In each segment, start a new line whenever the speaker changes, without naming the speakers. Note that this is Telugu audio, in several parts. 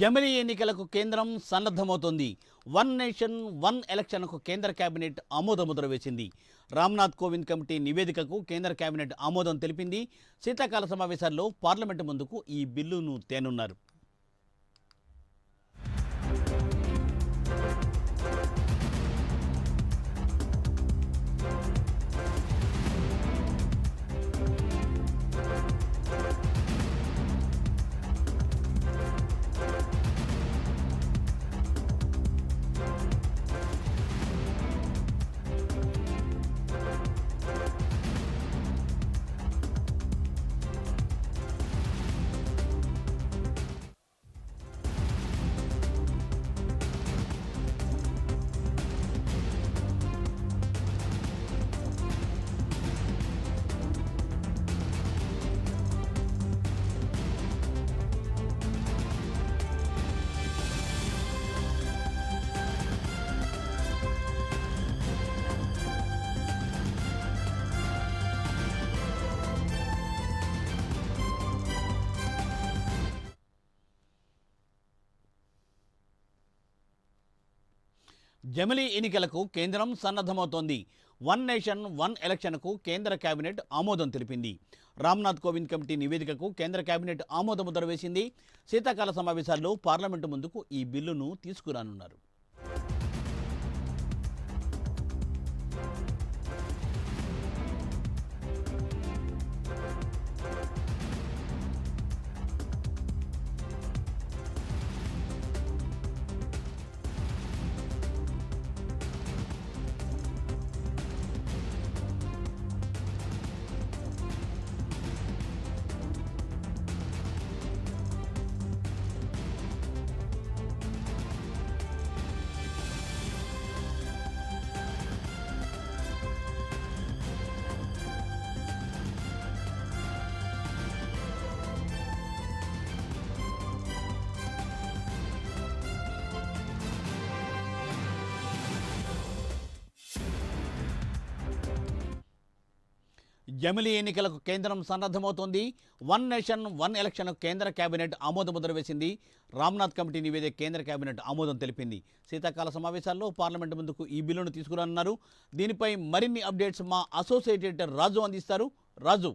జమిలీ ఎన్నికలకు కేంద్రం సన్నద్ధమవుతోంది. వన్ నేషన్ వన్ ఎలక్షన్కు కేంద్ర కేబినెట్ ఆమోదముద్ర వేసింది. రామ్నాథ్ కోవింద్ కమిటీ నివేదికకు కేంద్ర కేబినెట్ ఆమోదం తెలిపింది. శీతాకాల సమావేశాల్లో పార్లమెంటు ముందుకు ఈ బిల్లును తేనున్నారు. జమిలీ ఎన్నికలకు కేంద్రం సన్నద్ధమవుతోంది. వన్ నేషన్ వన్ ఎలక్షన్కు కేంద్ర కేబినెట్ ఆమోదం తెలిపింది. రామ్నాథ్ కోవింద్ కమిటీ నివేదికకు కేంద్ర కేబినెట్ ఆమోద ముద్ర వేసింది. శీతాకాల సమావేశాల్లో పార్లమెంటు ముందుకు ఈ బిల్లును తీసుకురానున్నారు. జమిలీ ఎన్నికలకు కేంద్రం సన్నద్ధమవుతోంది. వన్ నేషన్ వన్ ఎలక్షన్ కేంద్ర కేబినెట్ ఆమోదం ముద్ర వేసింది రామ్నాథ్ కమిటీ నివేదిక కేంద్ర కేబినెట్ ఆమోదం తెలిపింది. శీతాకాల సమావేశాల్లో పార్లమెంటు ముందుకు ఈ బిల్లును తీసుకురానున్నారు. దీనిపై మరిన్ని అప్డేట్స్ మా అసోసియేటెడ్ రాజు అందిస్తారు. రాజు.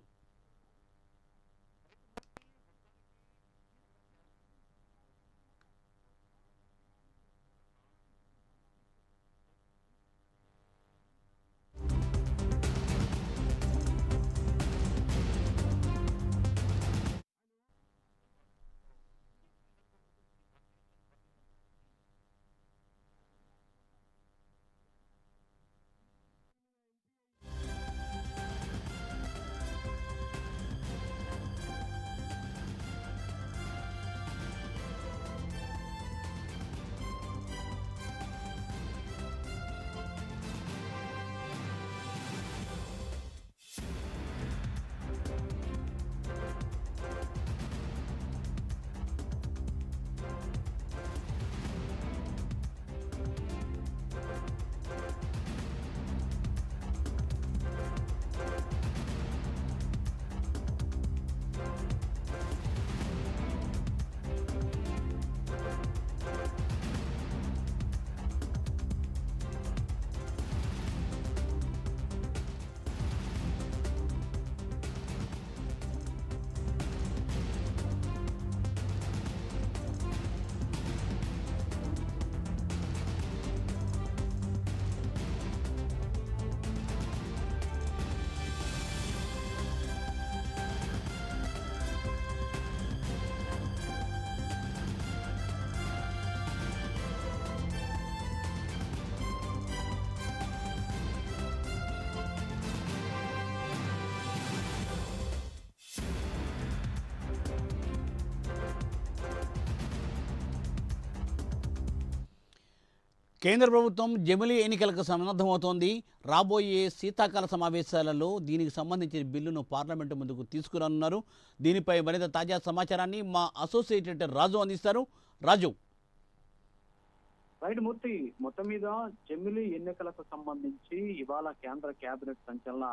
కేంద్ర ప్రభుత్వం జమిలీ ఎన్నికలకు సన్నద్ధమవుతోంది. రాబోయే శీతాకాల సమావేశాలలో దీనికి సంబంధించిన బిల్లును పార్లమెంటు ముందుకు తీసుకురానున్నారు. దీనిపై మరింత తాజా సమాచారాన్ని మా అసోసియేటెడ్ రాజు అందిస్తారు. రాజు.
రైట్ మూర్తి మొత్తం మీద జమిలీ ఎన్నికలకు సంబంధించి ఇవాళ కేంద్ర కేబినెట్ సంచలన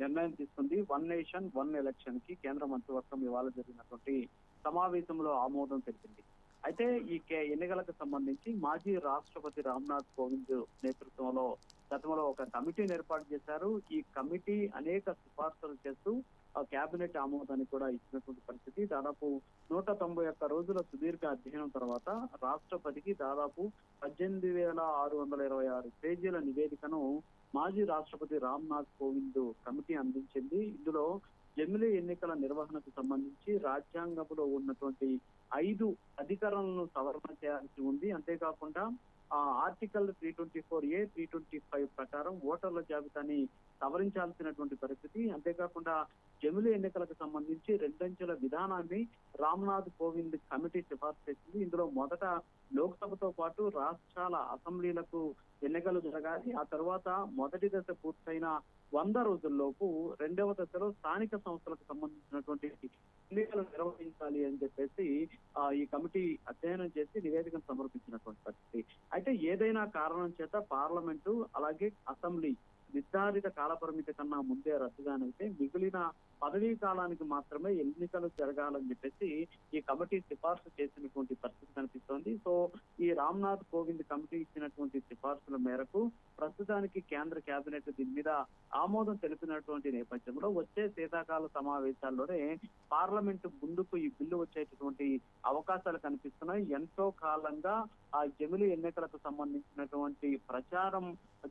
నిర్ణయం తీసుకుంది. వన్ నేషన్ వన్ ఎలక్షన్కి కేంద్ర మంత్రివర్గం ఇవాళ జరిగినటువంటి సమావేశంలో ఆమోదం తెలిపింది. అయితే ఈ కే- ఎన్నికలకు సంబంధించి మాజీ రాష్ట్రపతి రామ్నాథ్ కోవింద్ నేతృత్వంలో గతంలో ఒక కమిటీని ఏర్పాటు చేశారు. ఈ కమిటీ అనేక సిఫార్సులు చేస్తూ ఆ కేబినెట్ ఆమోదాన్ని కూడా ఇచ్చినటువంటి పరిస్థితి. దాదాపు నూట తొంభై ఒక్క రోజుల సుదీర్ఘ అధ్యయనం తర్వాత రాష్ట్రపతికి దాదాపు పద్దెనిమిది వేల ఆరు వందల ఇరవై ఆరు పేజీల నివేదికను మాజీ రాష్ట్రపతి రామ్నాథ్ కోవింద్ కమిటీ అందించింది. ఇందులో జమిలీ ఎన్నికల నిర్వహణకు సంబంధించి రాజ్యాంగంలో ఉన్నటువంటి ఐదు అధికారాలను సవరణ చేయాల్సి ఉంది. అంతేకాకుండా ఆ article three twenty four A three twenty five ప్రకారం ఓటర్ల జాబితాని సవరించాల్సినటువంటి పరిస్థితి. అంతేకాకుండా జమిలి ఎన్నికలకు సంబంధించి రెండంచెల విధానాన్ని రామ్నాథ్ కోవింద్ కమిటీ సిఫార్సు చేసింది. ఇందులో మొదట లోక్సభతో పాటు రాష్ట్రాల అసెంబ్లీలకు ఎన్నికలు జరగాలి ఆ తర్వాత మొదటి దశ పూర్తయిన వంద రోజుల్లోపు రెండవ దశలో స్థానిక సంస్థలకు సంబంధించినటువంటి ఎన్నికలు నిర్వహించాలి అని చెప్పేసి ఆ, ఈ కమిటీ అధ్యయనం చేసి నివేదికను సమర్పించినటువంటి పరిస్థితి. అయితే ఏదైనా కారణం చేత పార్లమెంటు అలాగే అసెంబ్లీ నిర్ధారిత కాలపరిమితి కన్నా ముందే రద్దుగానైతే మిగిలిన పదవీ కాలానికి మాత్రమే ఎన్నికలు జరగాలని చెప్పేసి ఈ కమిటీ సిఫార్సు చేసినటువంటి పరిస్థితి కనిపిస్తోంది. సో ఈ రామ్నాథ్ కోవింద్ కమిటీ ఇచ్చినటువంటి సిఫార్సుల మేరకు ప్రస్తుతానికి కేంద్ర కేబినెట్ దీని మీద ఆమోదం తెలిపినటువంటి నేపథ్యంలో వచ్చే శీతాకాల సమావేశాల్లోనే పార్లమెంట్ ముందుకు ఈ బిల్లు వచ్చేటటువంటి అవకాశాలు కనిపిస్తున్నాయి. ఎంతో కాలంగా ఆ జమిలి ఎన్నికలకు సంబంధించినటువంటి ప్రచారం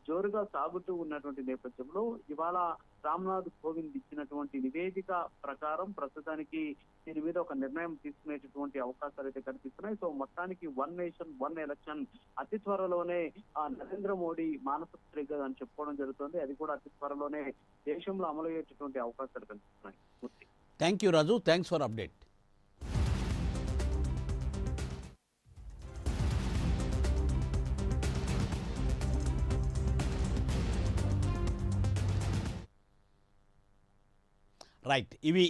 జోరుగా సాగుతూ ఉన్నటువంటి నేపథ్యంలో ఇవాళ రామ్నాథ్ కోవింద్ ఇచ్చినటువంటి నివేదిక ప్రకారం ప్రస్తుతానికి దీని మీద ఒక నిర్ణయం తీసుకునేటటువంటి అవకాశాలు అయితే కనిపిస్తున్నాయి. సో మొత్తానికి వన్ నేషన్ వన్ ఎలక్షన్ అతి త్వరలోనే ఆ నరేంద్ర మోడీ మానసిక ట్రిగర్ అని చెప్పుకోవడం జరుగుతుంది. అది కూడా అతి త్వరలోనే దేశంలో అమలు అయ్యేటటువంటి అవకాశాలు కనిపిస్తున్నాయి.
Thank you Raju thanks for update right ఇవి